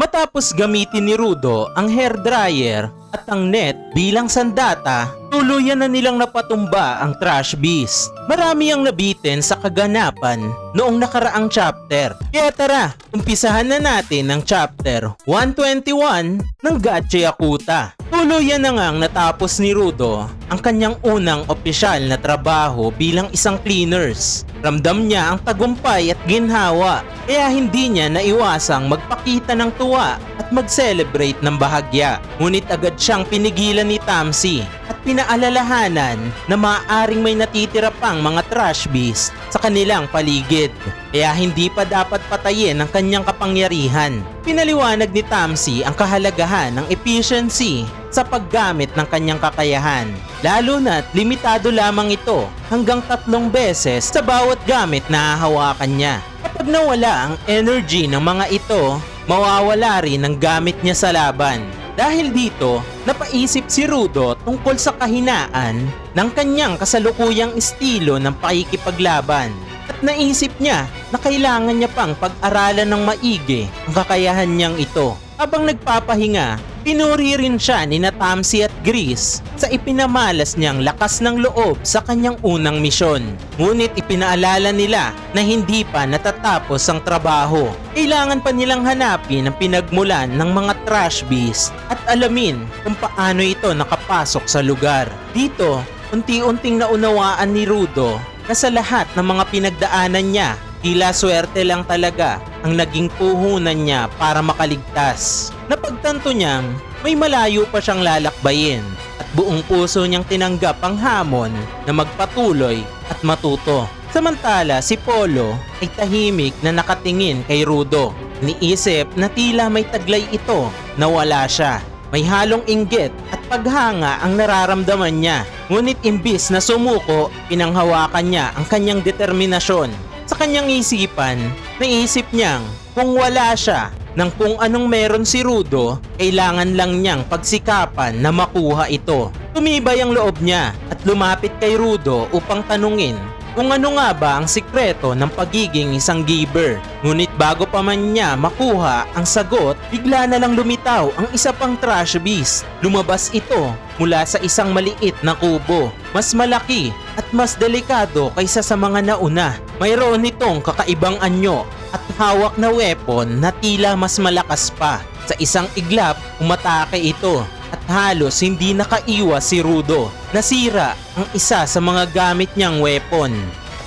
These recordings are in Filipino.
Matapos gamitin ni Rudo ang hair dryer at ang net bilang sandata, tuluyan na nilang napatumba ang trash beast. Marami ang nabitin sa kaganapan noong nakaraang chapter. Kaya tara, umpisahan na natin ang chapter 121 ng Gachi Akuta. Tuluyan na ngang natapos ni Rudo ang kanyang unang opisyal na trabaho bilang isang cleaners. Ramdam niya ang tagumpay at ginhawa kaya hindi niya naiwasang magpakita ng tuwa at mag-celebrate ng bahagya. Ngunit agad siyang pinigilan ni Tamsi at pinaalalahanan na maaaring may natitira pang mga trash beast sa kanilang paligid. Kaya hindi pa dapat patayin ang kanyang kapangyarihan. Pinaliwanag ni Tamsi ang kahalagahan ng efficiency sa paggamit ng kanyang kakayahan. Lalo na't limitado lamang ito hanggang tatlong beses sa bawat gamit na hahawakan niya. Kapag nawala ang energy ng mga ito, mawawala rin ang gamit niya sa laban. Dahil dito, napaisip si Rudo tungkol sa kahinaan ng kanyang kasalukuyang estilo ng pakikipaglaban. At naisip niya na kailangan niya pang pag-aralan ng maigi ang kakayahan niyang ito. Habang nagpapahinga, pinuri rin siya ni Natamsi at Gris sa ipinamalas niyang lakas ng loob sa kanyang unang misyon. Ngunit ipinaalala nila na hindi pa natatapos ang trabaho. Kailangan pa nilang hanapin ang pinagmulan ng mga trash beast at alamin kung paano ito nakapasok sa lugar. Dito, unti-unting naunawaan ni Rudo na sa lahat ng mga pinagdaanan niya, tila swerte lang talaga ang naging puhunan niya para makaligtas. Napagtanto niyang may malayo pa siyang lalakbayin at buong puso niyang tinanggap ang hamon na magpatuloy at matuto. Samantala si Polo ay tahimik na nakatingin kay Rudo. Niisip na tila may taglay ito na wala siya. May halong inggit at paghanga ang nararamdaman niya. Ngunit imbis na sumuko, pinanghawakan niya ang kanyang determinasyon. Sa kanyang isipan, naisip niyang kung wala siya ng kung anong meron si Rudo, kailangan lang niyang pagsikapan na makuha ito. Tumibay ang loob niya at lumapit kay Rudo upang tanungin kung ano nga ba ang sikreto ng pagiging isang giver. Ngunit bago pa man niya makuha ang sagot, bigla na lang lumitaw ang isa pang trash beast. Lumabas ito mula sa isang maliit na kubo. Mas malaki at mas delikado kaysa sa mga nauna. Mayroon itong kakaibang anyo at hawak na weapon na tila mas malakas pa. Sa isang iglap, umatake ito at halos hindi nakaiwas si Rudo. Nasira ang isa sa mga gamit niyang weapon.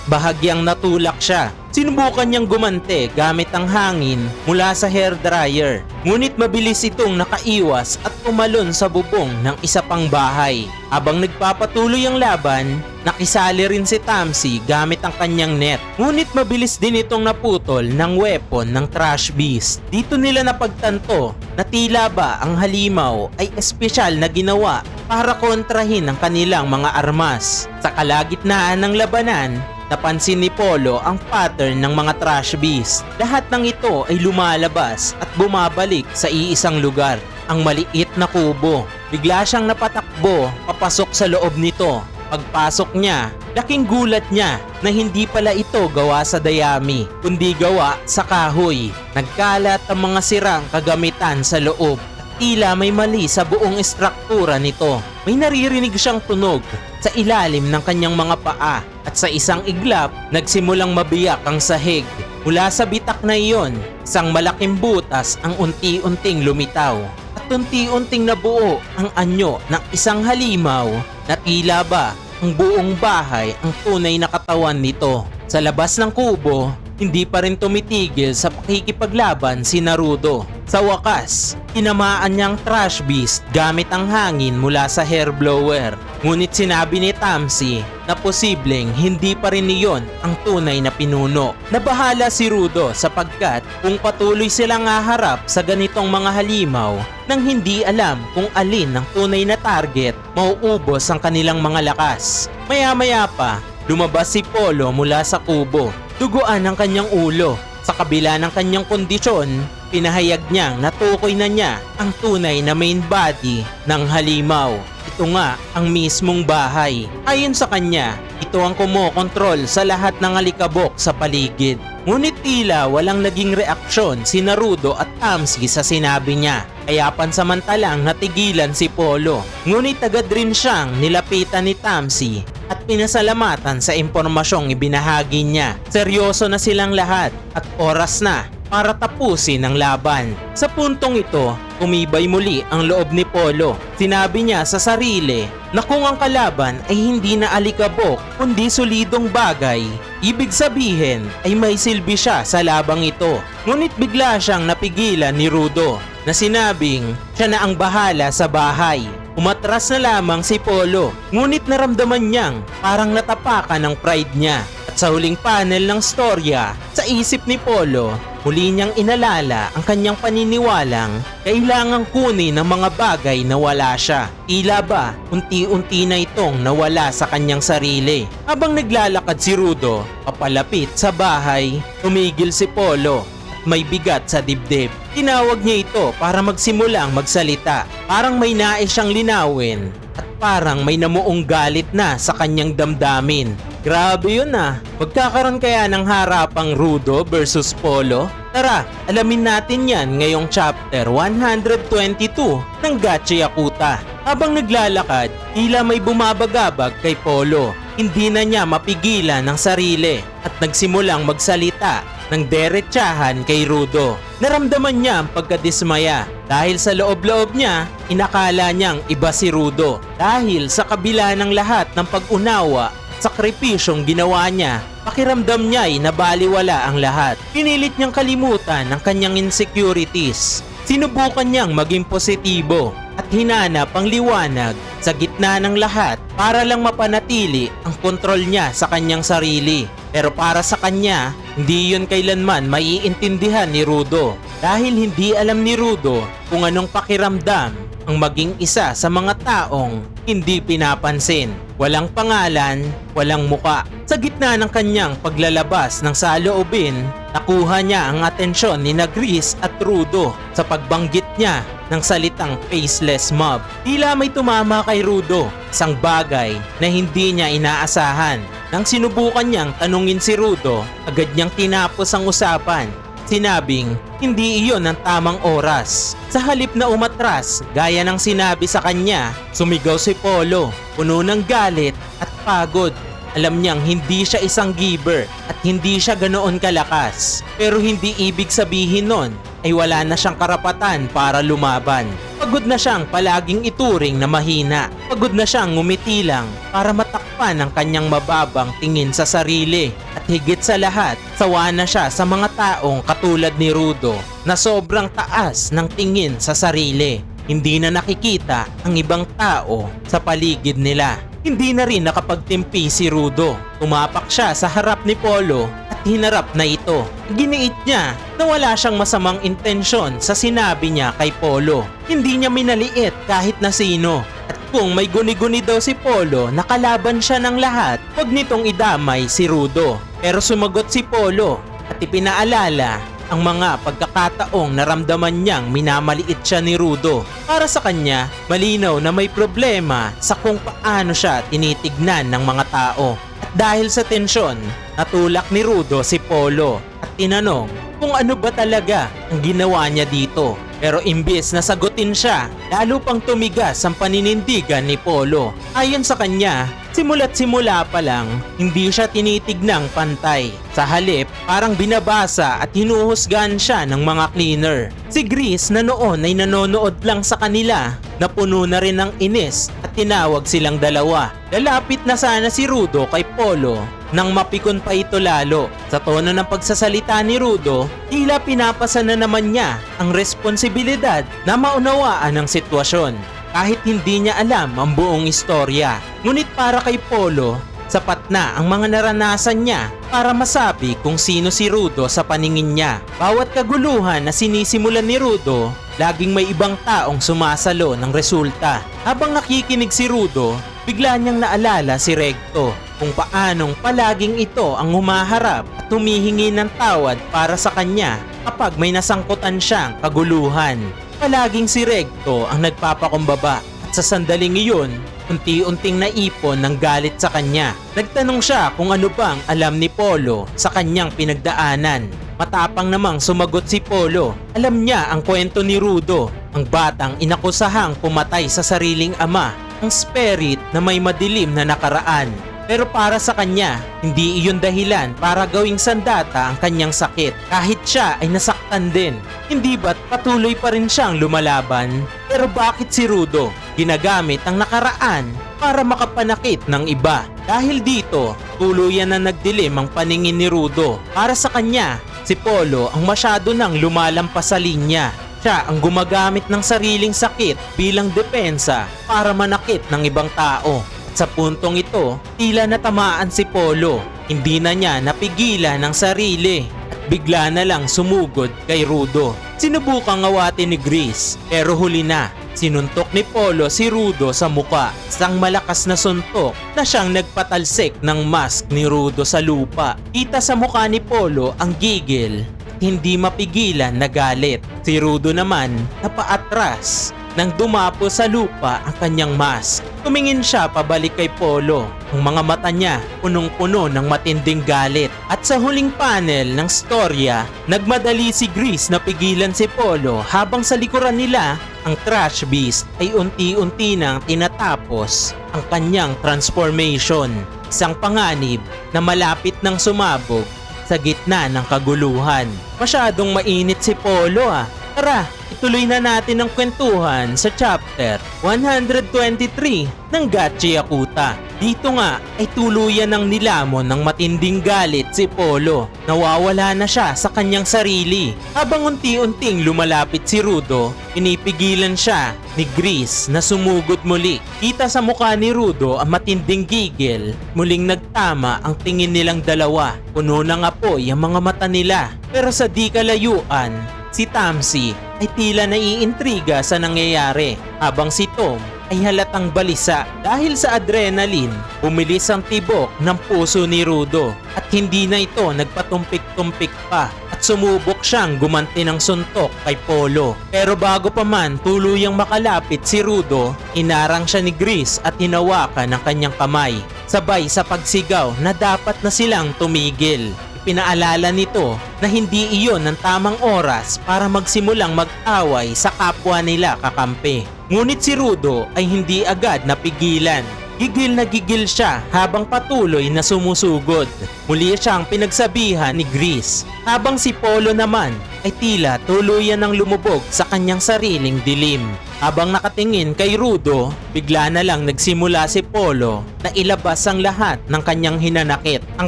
Bahagyang natulak siya. Sinubukan niyang gumante gamit ang hangin mula sa hair dryer. Ngunit mabilis itong nakaiwas at umalon sa bubong ng isa pang bahay. Habang nagpapatuloy ang laban, nakisali rin si Tamsi gamit ang kanyang net. Ngunit mabilis din itong naputol ng weapon ng trash beast. Dito nila napagtanto na tila ba ang halimaw ay espesyal na ginawa para kontrahin ang kanilang mga armas. Sa kalagitnaan ng labanan, Napansin ni Polo ang pattern ng mga trash beast. Lahat ng ito ay lumalabas at bumabalik sa iisang lugar. Ang maliit na kubo. Bigla siyang napatakbo papasok sa loob nito. Pagpasok niya, laking gulat niya na hindi pala ito gawa sa dayami, kundi gawa sa kahoy. Nagkalat ang mga sirang kagamitan sa loob tila may mali sa buong estruktura nito. May naririnig siyang tunog sa ilalim ng kanyang mga paa at sa isang iglap nagsimulang mabiyak ang sahig. Mula sa bitak na iyon, isang malaking butas ang unti-unting lumitaw at unti-unting nabuo ang anyo ng isang halimaw na tila ba ang buong bahay ang tunay na katawan nito. Sa labas ng kubo, hindi pa rin tumitigil sa pakikipaglaban si Naruto. Sa wakas, tinamaan niyang trash beast gamit ang hangin mula sa hair blower. Ngunit sinabi ni Tamsi na posibleng hindi pa rin iyon ang tunay na pinuno. Nabahala si Rudo sapagkat kung patuloy silang haharap sa ganitong mga halimaw nang hindi alam kung alin ang tunay na target, mauubos ang kanilang mga lakas. Maya-maya pa, lumabas si Polo mula sa kubo. Duguan ang kanyang ulo. Sa kabila ng kanyang kondisyon, pinahayag niyang natukoy na niya ang tunay na main body ng halimaw. Ito nga ang mismong bahay. Ayon sa kanya, ito ang kumokontrol sa lahat ng alikabok sa paligid. Ngunit tila walang naging reaksyon si Naruto at Tamsi sa sinabi niya. Kaya pansamantalang natigilan si Polo. Ngunit agad rin siyang nilapitan ni Tamsi at pinasalamatan sa impormasyong ibinahagi niya. Seryoso na silang lahat at oras na para tapusin ang laban. Sa puntong ito, tumibay muli ang loob ni Polo. Sinabi niya sa sarili na kung ang kalaban ay hindi na alikabok kundi solidong bagay, ibig sabihin ay may silbi siya sa labang ito. Ngunit bigla siyang napigilan ni Rudo na sinabing siya na ang bahala sa bahay. Umatras na lamang si Polo, ngunit naramdaman niyang parang natapakan ng pride niya. At sa huling panel ng storya, sa isip ni Polo, huli niyang inalala ang kanyang paniniwalang kailangang kunin ng mga bagay na wala siya. Tila ba, unti-unti na itong nawala sa kanyang sarili. Habang naglalakad si Rudo, papalapit sa bahay, tumigil si Polo at may bigat sa dibdib. Tinawag niya ito para magsimulang magsalita. Parang may nais siyang linawin at parang may namuong galit na sa kanyang damdamin. Grabe yun ah. Magkakaroon kaya ng harapang Rudo versus Polo? Tara, alamin natin yan ngayong chapter 122 ng Gachi Yakuta. Habang naglalakad, tila may bumabagabag kay Polo. Hindi na niya mapigilan ang sarili at nagsimulang magsalita ng derechahan kay Rudo. Naramdaman niya ang pagkadismaya dahil sa loob-loob niya, inakala niyang iba si Rudo. Dahil sa kabila ng lahat ng pag-unawa sakripisyong ginawa niya, pakiramdam niya ay nabaliwala ang lahat. Pinilit niyang kalimutan ang kanyang insecurities. Sinubukan niyang maging positibo at hinanap ang liwanag sa gitna ng lahat para lang mapanatili ang kontrol niya sa kanyang sarili. Pero para sa kanya, hindi yun kailanman maiintindihan ni Rudo dahil hindi alam ni Rudo kung anong pakiramdam ang maging isa sa mga taong hindi pinapansin. Walang pangalan, walang muka. Sa gitna ng kanyang paglalabas ng saloobin, nakuha niya ang atensyon ni Nagris at Rudo sa pagbanggit niya ng salitang faceless mob. Tila may tumama kay Rudo, isang bagay na hindi niya inaasahan. Nang sinubukan niyang tanungin si Rudo, agad niyang tinapos ang usapan Sinabing, hindi iyon ang tamang oras. Sa halip na umatras, gaya ng sinabi sa kanya, sumigaw si Polo, puno ng galit at pagod. Alam niyang hindi siya isang giver at hindi siya ganoon kalakas. Pero hindi ibig sabihin nun ay wala na siyang karapatan para lumaban. Pagod na siyang palaging ituring na mahina. Pagod na siyang ngumiti lang para matakpan ang kanyang mababang tingin sa sarili. At higit sa lahat, sawa na siya sa mga taong katulad ni Rudo na sobrang taas ng tingin sa sarili. Hindi na nakikita ang ibang tao sa paligid nila. Hindi na rin nakapagtimpi si Rudo. Tumapak siya sa harap ni Polo at hinarap na ito. Giniit niya na wala siyang masamang intensyon sa sinabi niya kay Polo. Hindi niya minaliit kahit na sino. At kung may guni-guni daw si Polo na kalaban siya ng lahat, huwag nitong idamay si Rudo. Pero sumagot si Polo at ipinaalala ang mga pagkakataong naramdaman niyang minamaliit siya ni Rudo. Para sa kanya, malinaw na may problema sa kung paano siya tinitignan ng mga tao. At dahil sa tensyon, natulak ni Rudo si Polo at tinanong kung ano ba talaga ang ginawa niya dito. Pero imbis na sagutin siya, lalo pang tumigas ang paninindigan ni Polo. Ayon sa kanya, simula't simula pa lang, hindi siya tinitignang pantay. Sa halip, parang binabasa at hinuhusgan siya ng mga cleaner. Si Gris na noon ay nanonood lang sa kanila, napuno na rin ng inis at tinawag silang dalawa. Lalapit na sana si Rudo kay Polo nang mapikon pa ito lalo. Sa tono ng pagsasalita ni Rudo, tila pinapasa na naman niya ang responsibilidad na maunawaan ang sitwasyon kahit hindi niya alam ang buong istorya. Ngunit para kay Polo, sapat na ang mga naranasan niya para masabi kung sino si Rudo sa paningin niya. Bawat kaguluhan na sinisimulan ni Rudo, laging may ibang taong sumasalo ng resulta. Habang nakikinig si Rudo, bigla niyang naalala si Recto kung paanong palaging ito ang humaharap at humihingi ng tawad para sa kanya kapag may nasangkutan siyang kaguluhan. Palaging si Recto ang nagpapakumbaba at sa sandaling iyon, unti-unting naipon ng galit sa kanya. Nagtanong siya kung ano bang alam ni Polo sa kanyang pinagdaanan. Matapang namang sumagot si Polo. Alam niya ang kwento ni Rudo, ang batang inakusahang pumatay sa sariling ama, ang spirit na may madilim na nakaraan. Pero para sa kanya, hindi iyon dahilan para gawing sandata ang kanyang sakit kahit siya ay nasaktan din. Hindi ba't patuloy pa rin siyang lumalaban? Pero bakit si Rudo ginagamit ang nakaraan para makapanakit ng iba? Dahil dito, tuluyan na nagdilim ang paningin ni Rudo. Para sa kanya, si Polo ang masyado nang lumalampas sa linya. Siya ang gumagamit ng sariling sakit bilang depensa para manakit ng ibang tao. Sa puntong ito, tila natamaan si Polo. Hindi na niya napigilan ng sarili at bigla na lang sumugod kay Rudo. Sinubukang awatin ni Gris pero huli na. Sinuntok ni Polo si Rudo sa muka. Isang malakas na suntok na siyang nagpatalsik ng mask ni Rudo sa lupa. Kita sa muka ni Polo ang gigil hindi mapigilan na galit. Si Rudo naman napaatras nang dumapo sa lupa ang kanyang mask. Tumingin siya pabalik kay Polo. Ang mga mata niya punong-puno ng matinding galit. At sa huling panel ng storya, nagmadali si Gris na pigilan si Polo habang sa likuran nila, ang Trash Beast ay unti-unti nang tinatapos ang kanyang transformation. Isang panganib na malapit nang sumabog sa gitna ng kaguluhan. Masyadong mainit si Polo ah. Tara, ituloy na natin ang kwentuhan sa chapter 123 ng Gachi Yakuta. Dito nga ay tuluyan ng nilamon ng matinding galit si Polo. Nawawala na siya sa kanyang sarili. Habang unti-unting lumalapit si Rudo, pinipigilan siya ni Gris na sumugod muli. Kita sa mukha ni Rudo ang matinding gigil. Muling nagtama ang tingin nilang dalawa. Puno ng apoy ang mga mata nila. Pero sa di kalayuan, si Tamsi ay tila naiintriga sa nangyayari habang si Tom ay halatang balisa dahil sa adrenaline bumilis ang tibok ng puso ni Rudo at hindi na ito nagpatumpik-tumpik pa at sumubok siyang gumanti ng suntok kay Polo. Pero bago pa man tuluyang makalapit si Rudo, inarang siya ni Gris at hinawakan ng kanyang kamay. Sabay sa pagsigaw na dapat na silang tumigil. Pinaalala nito na hindi iyon ang tamang oras para magsimulang mag-away sa kapwa nila kakampi. Ngunit si Rudo ay hindi agad napigilan. Gigil na gigil siya habang patuloy na sumusugod. Muli siyang pinagsabihan ni Gris. Habang si Polo naman ay tila tuluyan ng lumubog sa kanyang sariling dilim. Habang nakatingin kay Rudo, bigla na lang nagsimula si Polo na ilabas ang lahat ng kanyang hinanakit. Ang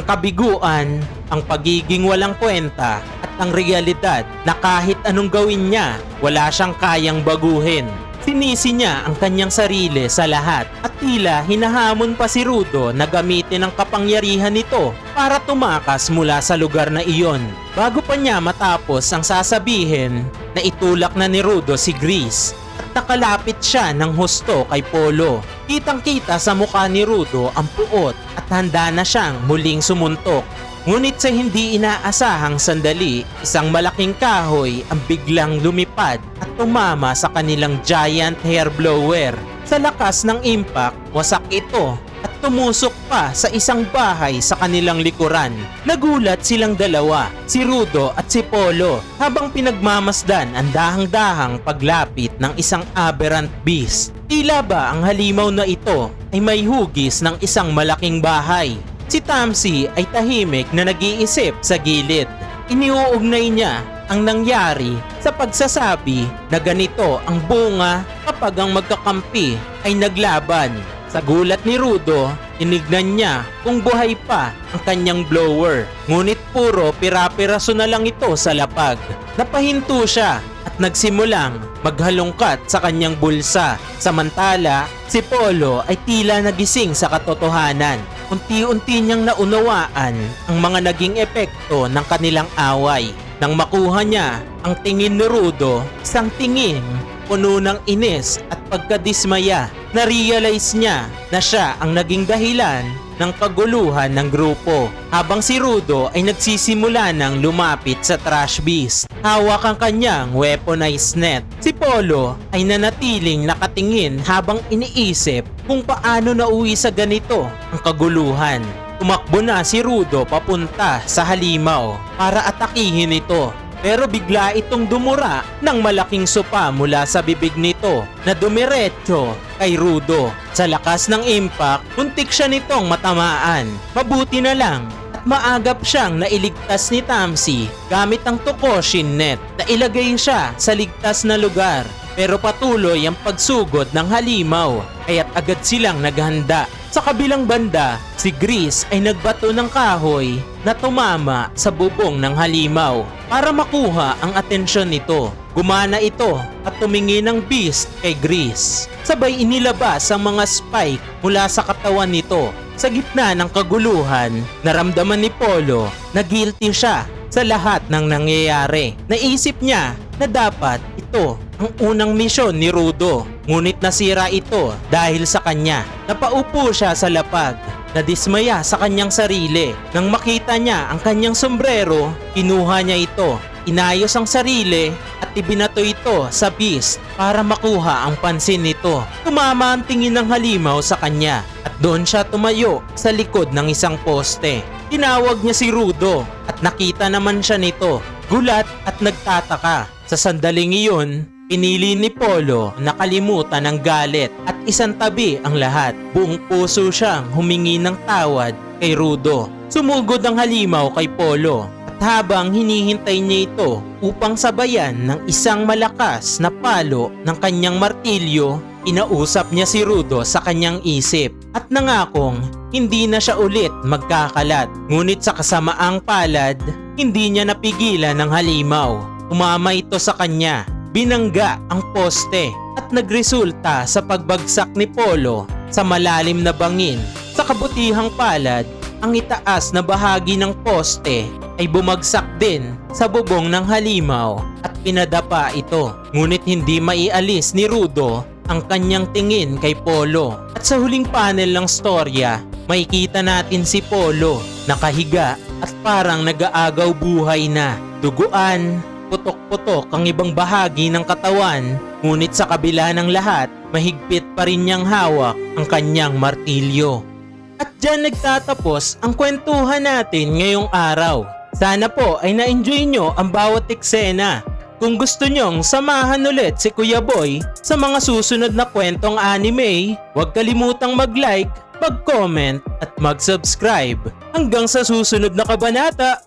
kabiguan, ang pagiging walang kwenta at ang realidad na kahit anong gawin niya, wala siyang kayang baguhin. Sinisi niya ang kanyang sarili sa lahat at tila hinahamon pa si Rudo na gamitin ang kapangyarihan nito para tumakas mula sa lugar na iyon. Bago pa niya matapos ang sasabihin na itulak na ni Rudo si Gris at nakalapit siya ng husto kay Polo. Kitang kita sa mukha ni Rudo ang puot at handa na siyang muling sumuntok. Ngunit sa hindi inaasahang sandali, isang malaking kahoy ang biglang lumipad at tumama sa kanilang giant hair blower. Sa lakas ng impact, wasak ito at tumusok pa sa isang bahay sa kanilang likuran. Nagulat silang dalawa, si Rudo at si Polo, habang pinagmamasdan ang dahang-dahang paglapit ng isang aberrant beast. Tila ba ang halimaw na ito ay may hugis ng isang malaking bahay? Si Tamsi ay tahimik na nag-iisip sa gilid. Iniuugnay niya ang nangyari sa pagsasabi na ganito ang bunga kapag ang magkakampi ay naglaban. Sa gulat ni Rudo, tinignan niya kung buhay pa ang kanyang blower. Ngunit puro pira-piraso na lang ito sa lapag. Napahinto siya at nagsimulang maghalongkat sa kanyang bulsa. Samantala, si Polo ay tila nagising sa katotohanan. Unti-unti niyang naunawaan ang mga naging epekto ng kanilang away. Nang makuha niya ang tingin ni Rudo, isang tingin puno ng inis at pagkadismaya, na-realize niya na siya ang naging dahilan ng kaguluhan ng grupo. Habang si Rudo ay nagsisimula ng lumapit sa trash beast. Hawak ang kanyang weaponized net. Si Polo ay nanatiling nakatingin habang iniisip kung paano nauwi sa ganito ang kaguluhan. Tumakbo na si Rudo papunta sa halimaw para atakihin ito. Pero bigla itong dumura ng malaking sopa mula sa bibig nito na dumiretso kay Rudo. Sa lakas ng impact, muntik siya nitong matamaan. Mabuti na lang at maagap siyang nailigtas ni Tamsi gamit ang Tokoshin net na ilagay siya sa ligtas na lugar. Pero patuloy ang pagsugod ng halimaw kaya't agad silang naghanda. Sa kabilang banda, si Gris ay nagbato ng kahoy na tumama sa bubong ng halimaw para makuha ang atensyon nito. Gumana ito at tumingin ng beast kay Gris. Sabay inilabas ang mga spike mula sa katawan nito. Sa gitna ng kaguluhan, naramdaman ni Polo na guilty siya sa lahat ng nangyayari. Naisip niya na dapat ito ang unang misyon ni Rudo. Ngunit nasira ito dahil sa kanya. Napaupo siya sa lapag. Nadismaya sa kanyang sarili. Nang makita niya ang kanyang sombrero, kinuha niya ito. Inayos ang sarili at ibinato ito sa beast para makuha ang pansin nito. Tumama ang tingin ng halimaw sa kanya at doon siya tumayo sa likod ng isang poste. Tinawag niya si Rudo at nakita naman siya nito. Gulat at nagtataka. Sa sandaling iyon, pinili ni Polo na kalimutan ang galit at isang tabi ang lahat. Buong puso siyang humingi ng tawad kay Rudo. Sumugod ang halimaw kay Polo at habang hinihintay niya ito upang sabayan ng isang malakas na palo ng kanyang martilyo, inausap niya si Rudo sa kanyang isip at nangakong hindi na siya ulit magkakalat. Ngunit sa kasamaang palad, hindi niya napigilan ng halimaw. Umama ito sa kanya, binangga ang poste at nagresulta sa pagbagsak ni Polo sa malalim na bangin. Sa kabutihang palad, ang itaas na bahagi ng poste ay bumagsak din sa bubong ng halimaw at pinadapa ito. Ngunit hindi maialis ni Rudo ang kanyang tingin kay Polo. At sa huling panel ng storya, makikita natin si Polo nakahiga at parang nag-aagaw buhay na. Duguan, putok-putok ang ibang bahagi ng katawan, ngunit sa kabila ng lahat, mahigpit pa rin niyang hawak ang kanyang martilyo. At dyan nagtatapos ang kwentuhan natin ngayong araw. Sana po ay na-enjoy nyo ang bawat eksena. Kung gusto nyong samahan ulit si Kuya Boy sa mga susunod na kwentong anime, huwag kalimutang mag-like, mag-comment at mag-subscribe. Hanggang sa susunod na kabanata!